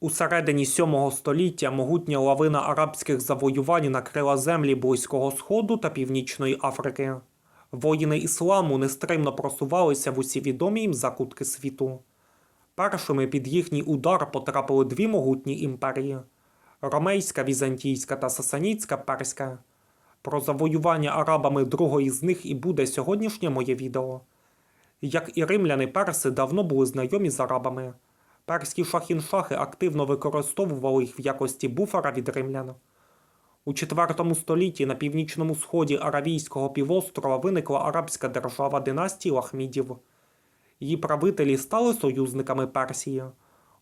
У середині 7 століття могутня лавина арабських завоювань накрила землі Близького Сходу та Північної Африки. Воїни ісламу нестримно просувалися в усі відомі їм закутки світу. Першими під їхній удар потрапили дві могутні імперії Ромейська, Візантійська та Сасанідська Перська. Про завоювання арабами другої з них і буде сьогоднішнє моє відео. Як і римляни перси давно були знайомі з арабами. Перські шахіншахи активно використовували їх в якості буфера від римлян. У IV столітті на північному сході Аравійського півострова виникла арабська держава династії Лахмідів. Її правителі стали союзниками Персії,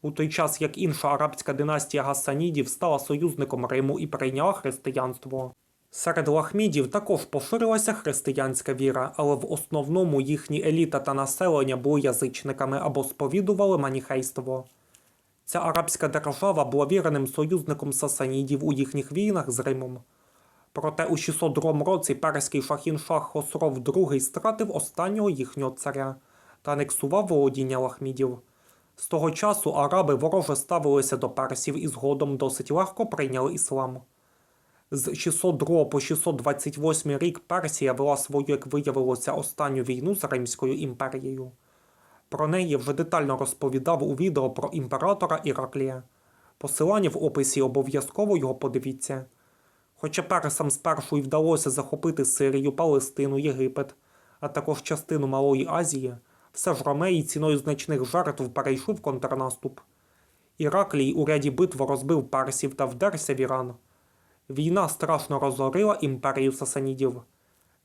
у той час як інша арабська династія Гасанідів стала союзником Риму і прийняла християнство. Серед лахмідів також поширилася християнська віра, але в основному їхні еліта та населення були язичниками або сповідували маніхейство. Ця арабська держава була віреним союзником сасанідів у їхніх війнах з Римом. Проте у 602 році перський шахіншах Хосров II стратив останнього їхнього царя та анексував володіння лахмідів. З того часу араби вороже ставилися до персів і згодом досить легко прийняли іслам. З 602 по 628 рік Персія вела свою, як виявилося, останню війну з Римською імперією. Про неї вже детально розповідав у відео про імператора Іраклія. Посилання в описі обов'язково його подивіться. Хоча персам спершу й вдалося захопити Сирію, Палестину, Єгипет, а також частину Малої Азії, все ж ромеї ціною значних жертв перейшли в контрнаступ. Іраклій у ряді битв розбив персів та вдерся в Іран. Війна страшно розорила імперію сасанідів.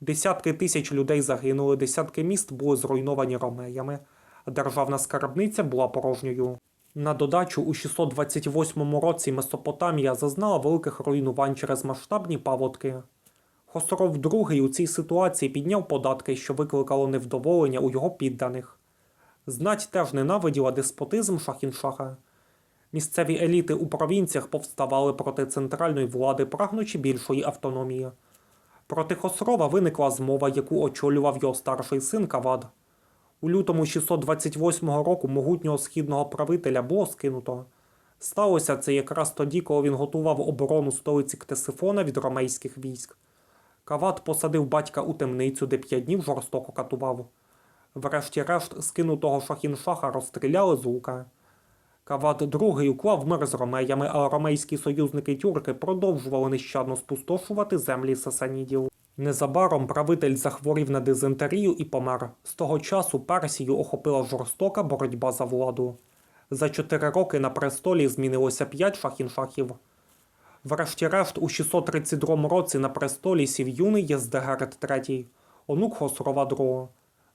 Десятки тисяч людей загинули, десятки міст були зруйновані ромеями, а державна скарбниця була порожньою. На додачу у 628 році Месопотамія зазнала великих руйнувань через масштабні паводки. Хосров II у цій ситуації підняв податки, що викликало невдоволення у його підданих. Знать теж ненавиділа деспотизм Шахіншаха. Місцеві еліти у провінціях повставали проти центральної влади, прагнучи більшої автономії. Проти Хосрова виникла змова, яку очолював його старший син Кавад. У лютому 628 року могутнього східного правителя було скинуто. Сталося це якраз тоді, коли він готував оборону столиці Ктесифона від ромейських військ. Кавад посадив батька у темницю, де п'ять днів жорстоко катував. Врешті-решт, скинутого шахіншаха розстріляли з лука. Кавад II уклав мир з ромеями, а ромейські союзники тюрки продовжували нещадно спустошувати землі сасанідів. Незабаром правитель захворів на дизентерію і помер. З того часу Персію охопила жорстока боротьба за владу. За чотири роки на престолі змінилося п'ять шахіншахів. Врешті-решт, у 632 році на престолі сів юний Єздегерет III, онук Хосрова II.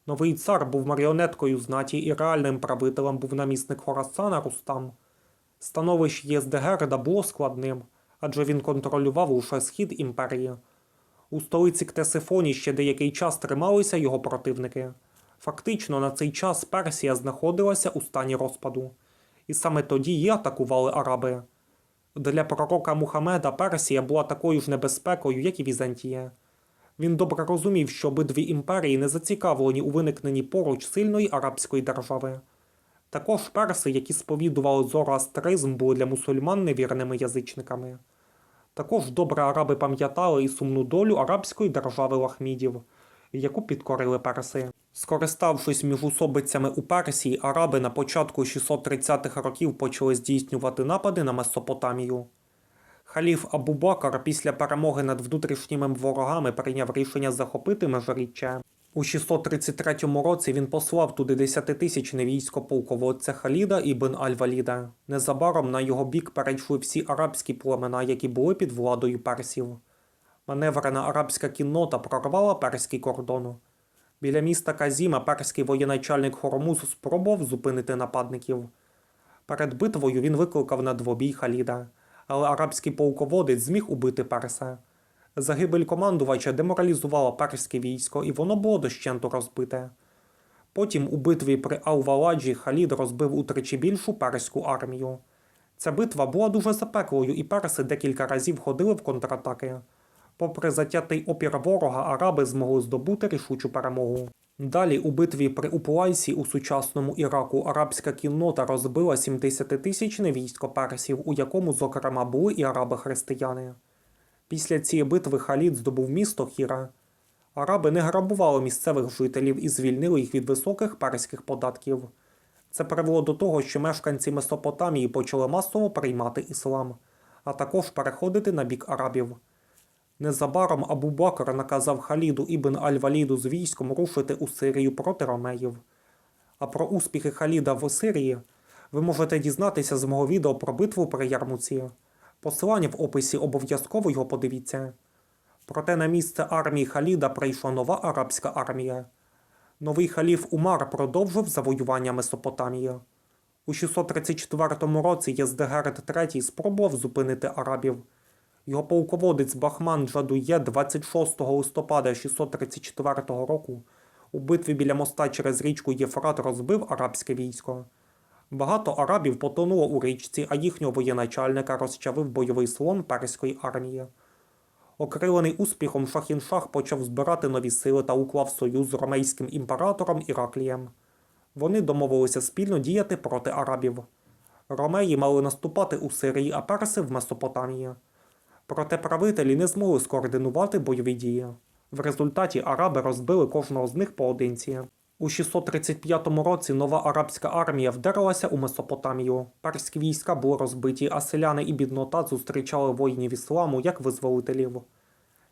Новий цар був маріонеткою знаті і реальним правителем був намісник Хорасана Рустам. Становище Єздегереда було складним, адже він контролював лише схід імперії. У столиці Ктесифоні ще деякий час трималися його противники. Фактично, на цей час Персія знаходилася у стані розпаду. І саме тоді її атакували араби. Для пророка Мухаммеда Персія була такою ж небезпекою, як і Візантія. Він добре розумів, що обидві імперії не зацікавлені у виникненні поруч сильної арабської держави. Також перси, які сповідували зороастризм, були для мусульман невірними язичниками. Також добре араби пам'ятали і сумну долю арабської держави лахмідів, яку підкорили перси. Скориставшись міжусобицями у Персії, араби на початку 630-х років почали здійснювати напади на Месопотамію. Халіф Абу-Бакар після перемоги над внутрішніми ворогами прийняв рішення захопити межиріччя. У 633 році він послав туди десятитисячне військо полководця Халіда ібн Аль-Валіда. Незабаром на його бік перейшли всі арабські племена, які були під владою персів. Маневрена арабська кіннота прорвала перський кордон. Біля міста Казіма перський воєначальник Хормуз спробував зупинити нападників. Перед битвою він викликав на двобій Халіда, але арабський полководець зміг убити перса. Загибель командувача деморалізувала перське військо, і воно було дощенту розбите. Потім у битві при Алваладжі Халід розбив утричі більшу перську армію. Ця битва була дуже запеклою, і перси декілька разів ходили в контратаки. Попри затятий опір ворога, араби змогли здобути рішучу перемогу. Далі у битві при Упуайсі у сучасному Іраку арабська кіннота розбила 70-тисячне військо персів, у якому, зокрема, були і араби-християни. Після цієї битви Халід здобув місто Хіра. Араби не грабували місцевих жителів і звільнили їх від високих перських податків. Це привело до того, що мешканці Месопотамії почали масово приймати іслам, а також переходити на бік арабів. Незабаром Абу Бакр наказав Халіду ібн Аль-Валіду з військом рушити у Сирію проти ромеїв. А про успіхи Халіда в Сирії ви можете дізнатися з мого відео про битву при Ярмуці. Посилання в описі обов'язково його подивіться. Проте на місце армії Халіда прийшла нова арабська армія. Новий халіф Умар продовжив завоювання Месопотамії. У 634 році Єздегерет III спробував зупинити арабів. Його полководець Бахман Джадує 26 листопада 634 року у битві біля моста через річку Єфрат розбив арабське військо. Багато арабів потонуло у річці, а їхнього воєначальника розчавив бойовий слон перської армії. Окрилений успіхом Шахіншах почав збирати нові сили та уклав союз з ромейським імператором Іраклієм. Вони домовилися спільно діяти проти арабів. Ромеї мали наступати у Сирії, а перси в Месопотамії. Проте правителі не змогли скоординувати бойові дії. В результаті араби розбили кожного з них поодинці. У 635 році нова арабська армія вдарилася у Месопотамію. Перські війська були розбиті, а селяни і біднота зустрічали воїнів ісламу як визволителів.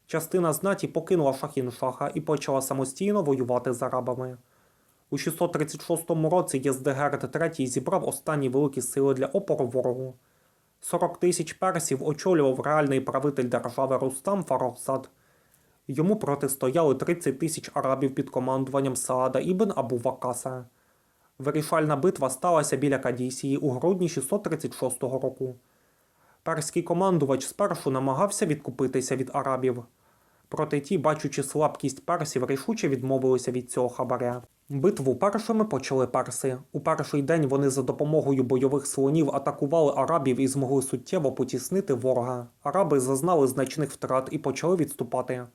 Частина знаті покинула Шахін-Шаха і почала самостійно воювати з арабами. У 636 році Єздегерд III зібрав останні великі сили для опору ворогу. 40 тисяч персів очолював реальний правитель держави Рустам Фарохзад. Йому протистояли 30 тисяч арабів під командуванням Саада ібн Абу Вакаса. Вирішальна битва сталася біля Кадісії у грудні 636 року. Перський командувач спершу намагався відкупитися від арабів. Проте ті, бачучи слабкість персів, рішуче відмовилися від цього хабаря. Битву першими почали перси. У перший день вони за допомогою бойових слонів атакували арабів і змогли суттєво потіснити ворога. Араби зазнали значних втрат і почали відступати.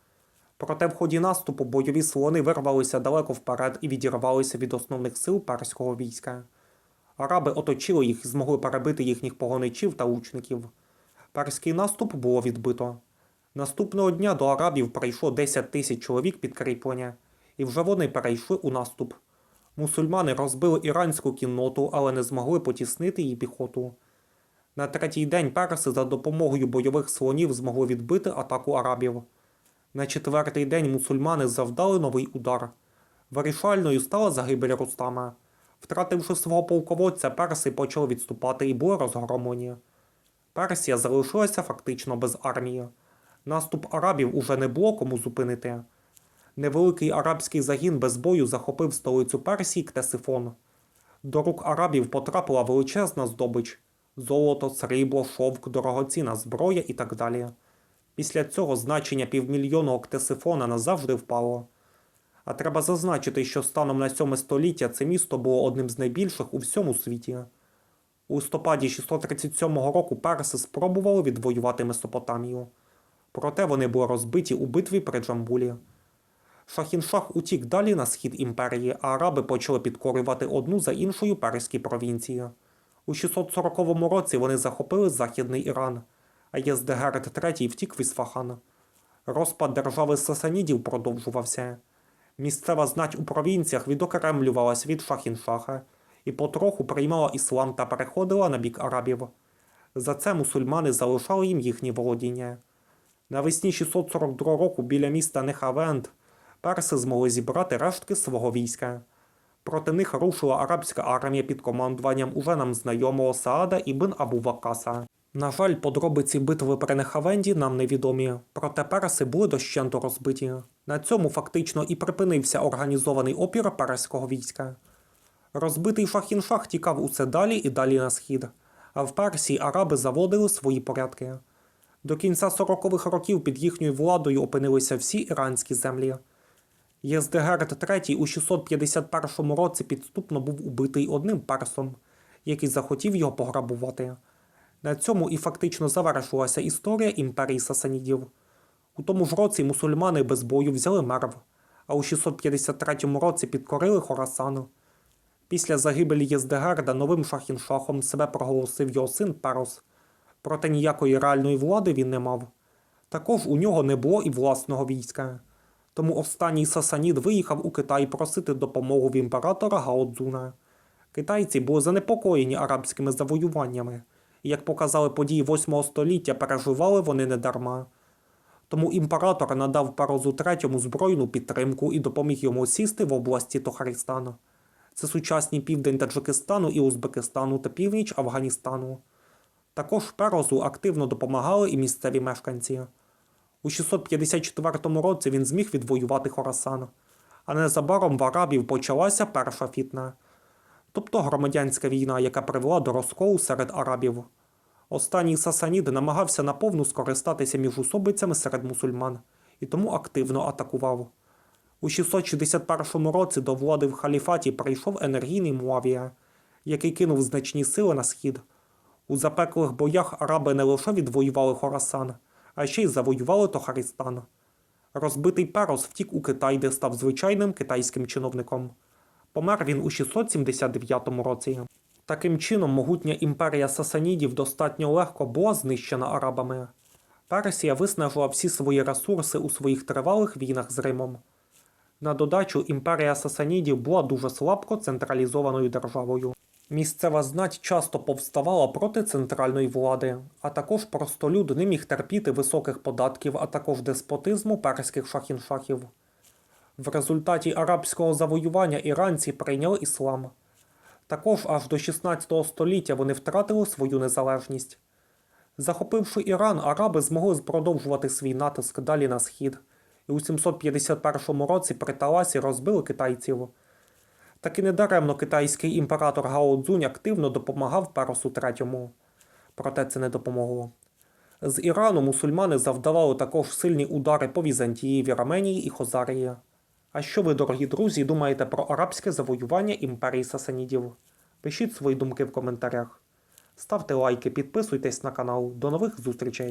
Проте в ході наступу бойові слони вирвалися далеко вперед і відірвалися від основних сил перського війська. Араби оточили їх і змогли перебити їхніх погоничів та лучників. Перський наступ було відбито. Наступного дня до арабів прийшло 10 тисяч чоловік підкріплення, і вже вони перейшли у наступ. Мусульмани розбили іранську кінноту, але не змогли потіснити її піхоту. На третій день перси за допомогою бойових слонів змогли відбити атаку арабів. На четвертий день мусульмани завдали новий удар. Вирішальною стала загибель Рустама. Втративши свого полководця, перси почали відступати і були розгромлені. Персія залишилася фактично без армії. Наступ арабів уже не було кому зупинити. Невеликий арабський загін без бою захопив столицю Персії Ктесифон. До рук арабів потрапила величезна здобич золото, срібло, шовк, дорогоцінна зброя і так далі. Після цього значення півмільйонного ктесифона назавжди впало. А треба зазначити, що станом на 7 століття це місто було одним з найбільших у всьому світі. У листопаді 637 року перси спробували відвоювати Месопотамію. Проте вони були розбиті у битві при Джамбулі. Шахіншах утік далі на схід імперії, а араби почали підкорювати одну за іншою перські провінції. У 640 році вони захопили Західний Іран, а Єздегерет III втік в Ісфахан. Розпад держави Сасанідів продовжувався. Місцева знать у провінціях відокремлювалась від Шахіншаха і потроху приймала іслам та переходила на бік арабів. За це мусульмани залишали їм їхні володіння. Навесні 642 року біля міста Нехавенд перси змогли зібрати рештки свого війська. Проти них рушила арабська армія під командуванням уже нам знайомого Саада ібн Абу Вакаса. На жаль, подробиці битви при Нехавенді нам невідомі, проте перси були дощенту розбиті. На цьому фактично і припинився організований опір перського війська. Розбитий Шахіншах тікав усе далі і далі на схід, а в Персії араби заводили свої порядки. До кінця 40-х років під їхньою владою опинилися всі іранські землі. Єздегерд III у 651 році підступно був убитий одним персом, який захотів його пограбувати. На цьому і фактично завершилася історія імперії Сасанідів. У тому ж році мусульмани без бою взяли мерв, а у 653 році підкорили Хорасан. Після загибелі Єздегерда новим шахіншахом себе проголосив його син Перос, проте ніякої реальної влади він не мав. Також у нього не було і власного війська. Тому останній Сасанід виїхав у Китай просити допомогу в імператора Гаодзуна. Китайці були занепокоєні арабськими завоюваннями, і, як показали події 8 століття, переживали вони недарма. Тому імператор надав Парозу III збройну підтримку і допоміг йому сісти в області Тохарістану. Це сучасні південь Таджикистану і Узбекистану та північ Афганістану. Також Перозу активно допомагали і місцеві мешканці. У 654 році він зміг відвоювати Хорасан, а незабаром в арабів почалася перша фітна, тобто громадянська війна, яка привела до розколу серед арабів. Останній Сасанід намагався наповну скористатися міжусобицями серед мусульман і тому активно атакував. У 661 році до влади в халіфаті прийшов енергійний Муавія, який кинув значні сили на схід. У запеклих боях араби не лише відвоювали Хорасан, а ще й завоювали Тохарістан. Розбитий Перос втік у Китай, де став звичайним китайським чиновником. Помер він у 679 році. Таким чином, могутня імперія Сасанідів достатньо легко була знищена арабами. Персія виснажила всі свої ресурси у своїх тривалих війнах з Римом. На додачу, імперія Сасанідів була дуже слабко централізованою державою. Місцева знать часто повставала проти центральної влади, а також простолюд не міг терпіти високих податків, а також деспотизму перських шахіншахів. В результаті арабського завоювання іранці прийняли іслам. Також аж до 16 століття вони втратили свою незалежність. Захопивши Іран, араби змогли продовжувати свій натиск далі на схід, і у 751 році при Таласі розбили китайців. Так і недаремно китайський імператор Гао Цзунь активно допомагав Перосу III. Проте це не допомогло. З Ірану мусульмани завдавали також сильні удари по Візантії, Віраменії і Хозарії. А що ви, дорогі друзі, думаєте про арабське завоювання імперії Сасанідів? Пишіть свої думки в коментарях. Ставте лайки, підписуйтесь на канал. До нових зустрічей!